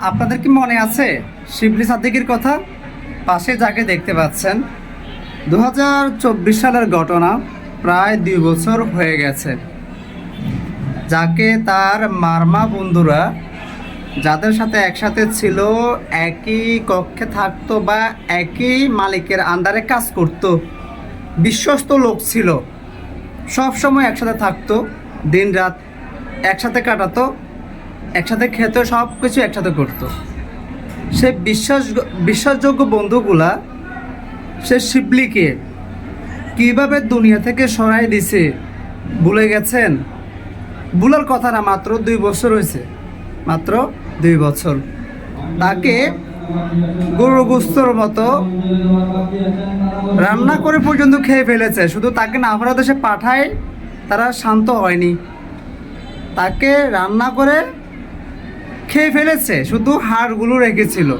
আপনাদের কি মনে আছে শিবলি সাদ্দিকির কথা? পাশে যাকে দেখতে পাচ্ছেন দু হাজার চব্বিশ সালের ঘটনা প্রায় দুই বছর হয়ে গেছে। যাকে তার মারমা বন্ধুরা, যাদের সাথে একসাথে ছিল, একই কক্ষে থাকতো বা একই মালিকের আন্ডারে কাজ করত, বিশ্বস্ত লোক ছিল। সব সময় একসাথে থাকতো দিন রাত একসাথে কাটাতো একসাথে খেতে সব কিছু একসাথে করতো। সে বিশ্বাস বিশ্বাসযোগ্য বন্ধুগুলা সে শিবলিকে কীভাবে দুনিয়া থেকে সরাই দিছে, ভুলে গেছেন? ভুলার কথা না, মাত্র দুই বছর হয়েছে। মাত্র দুই বছর। তাকে গরু গুস্তর মতো রান্না করে পর্যন্ত খেয়ে ফেলেছে। শুধু তাকে না নাফরা দেশে পাঠায় তারা শান্ত হয়নি। তাকে রান্না করে খেয়ে ফেলেছে, শুধু হাড়গুলো রেখেছিল।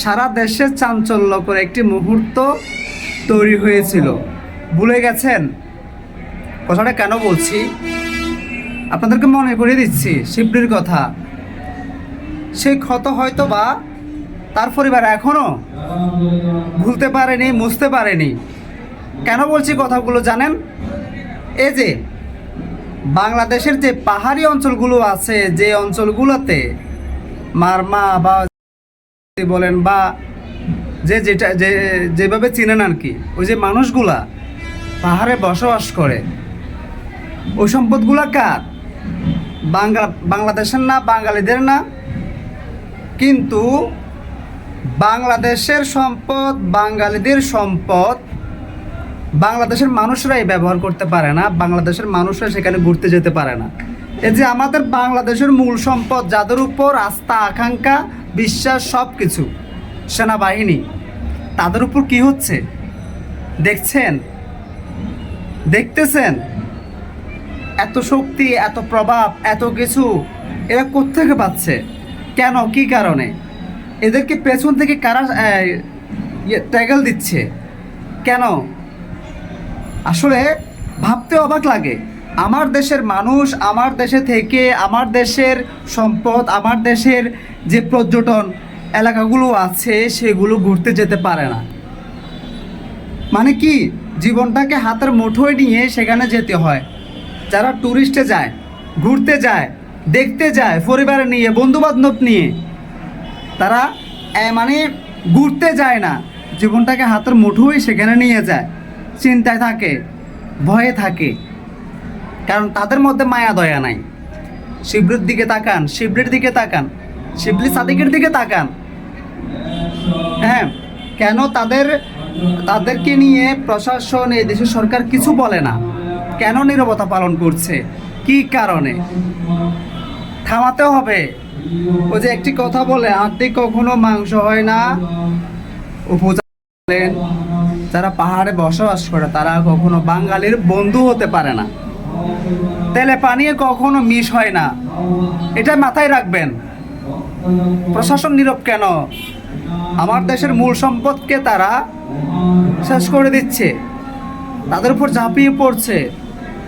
সারা দেশে চাঞ্চল্য করে একটি মুহূর্ত তৈরি হয়েছিল। ভুলে গেছেন? কথাটা কেন বলছি? আপনাদেরকে মনে করিয়ে দিচ্ছি, শিবলির কথা। সেই ক্ষত হয়তো বা তার পরিবার এখনও ভুলতে পারেনি, মুছতে পারেনি। কেন বলছি কথাগুলো জানেন? এই যে বাংলাদেশের যে পাহাড়ি অঞ্চলগুলো আছে, যে অঞ্চলগুলোতে মারমা বা বলেন বা যে যেটা যে যেভাবে চিনেন আর কি, ওই যে মানুষগুলা পাহাড়ে বসবাস করে, ওই সম্পদগুলা কার? বাংলা বাংলাদেশের না, বাঙালিদের না? কিন্তু বাংলাদেশের সম্পদ, বাঙালিদের সম্পদ বাংলাদেশের মানুষরাই ব্যবহার করতে পারে না, বাংলাদেশের মানুষরা সেখানে ঘুরতে যেতে পারে না। এই যে আমাদের বাংলাদেশের মূল সম্পদ, যাদের উপর আস্থা, আকাঙ্ক্ষা, বিশ্বাস সব কিছু সেনাবাহিনী, তাদের উপর কি হচ্ছে? দেখছেন? দেখতেছেন? এত শক্তি, এত প্রভাব, এত কিছু এরা কোত্থেকে পাচ্ছে? কেন? কি কারণে? এদেরকে পেছন থেকে কারা ট্যাগল দিচ্ছে? কেন? আসলে ভাবতে অবাক লাগে। আমার দেশের মানুষ, আমার দেশে থেকে, আমার দেশের সম্পদ, আমার দেশের যে পর্যটন এলাকাগুলো আছে, সেগুলো ঘুরতে যেতে পারে না। মানে কি? জীবনটাকে হাতের মুঠোয় নিয়ে সেখানে যেতে হয়। যারা ট্যুরিস্টে যায়, ঘুরতে যায়, দেখতে যায়, পরিবার নিয়ে, বন্ধুবান্ধব নিয়ে, তারা মানে ঘুরতে যায় না। জীবনটাকে হাতের মুঠোয় সেখানে নিয়ে যায়। চিন্তায় থাকে, ভয়ে থাকে। কারণ তাদের মধ্যে মায়া, দয়া নাই। শিবরির দিকে তাকান শিবরির দিকে তাকান, শিবলি সাদিকের দিকে তাকান। হ্যাঁ কেন তাদের, তাদেরকে নিয়ে প্রশাসন, এই দেশের সরকার কিছু বলে না? কেন নীরবতা পালন করছে? কি কারণে? থামাতে হবে। ও যে একটি কথা বলে আর্থিক কখনো মাংস হয় না। উপজা যারা পাহাড়ে বসবাস করে, তারা কখনো বাঙালির বন্ধু হতে পারে না। তেলে পানিয়ে কখনো মিস হয় না। এটা মাথায় রাখবেন। প্রশাসন নীরব কেন? আমার দেশের মূল সম্পদকে তারা শেষ করে দিচ্ছে। তাদের উপর ঝাঁপিয়ে পড়ছে।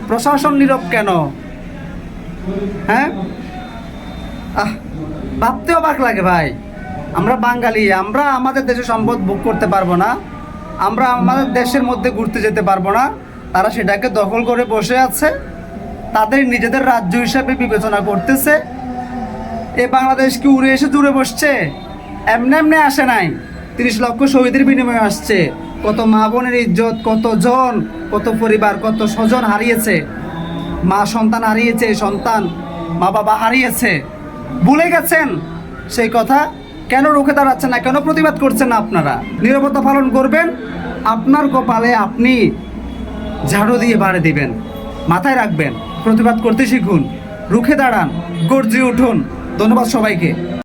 প্রশাসন নীরব কেন? হ্যাঁ? আহ, ভাবতে অবাক লাগে ভাই। আমরা বাঙালি, আমরা আমাদের দেশের সম্পদ ভোগ করতে পারব না। আমরা আমাদের দেশের মধ্যে ঘুরতে যেতে পারব না। তারা সেটাকে দখল করে বসে আছে। তাদের নিজেদের রাজ্য হিসাবে বিবেচনা করতেছে। এ বাংলাদেশ কি উড়ে এসে দূরে বসছে? এমনি এমনি আসে নাই। তিরিশ লক্ষ শহীদের বিনিময়ে আসছে। কত মা বোনের ইজ্জত, কত জন, কত পরিবার, কত স্বজন হারিয়েছে। মা সন্তান হারিয়েছে, সন্তান মা বাবা হারিয়েছে। ভুলে গেছেন সেই কথা? কেন রুখে দাঁড়াচ্ছেন না? কেন প্রতিবাদ করছেন না আপনারা? নিরাপত্তা পালন করবেন? আপনার কপালে আপনি ঝাড়ু দিয়ে বাড়ে দিবেন, মাথায় রাখবেন, প্রতিবাদ করতে শিখুন, রুখে দাঁড়ান, গর্জে উঠুন। ধন্যবাদ সবাইকে।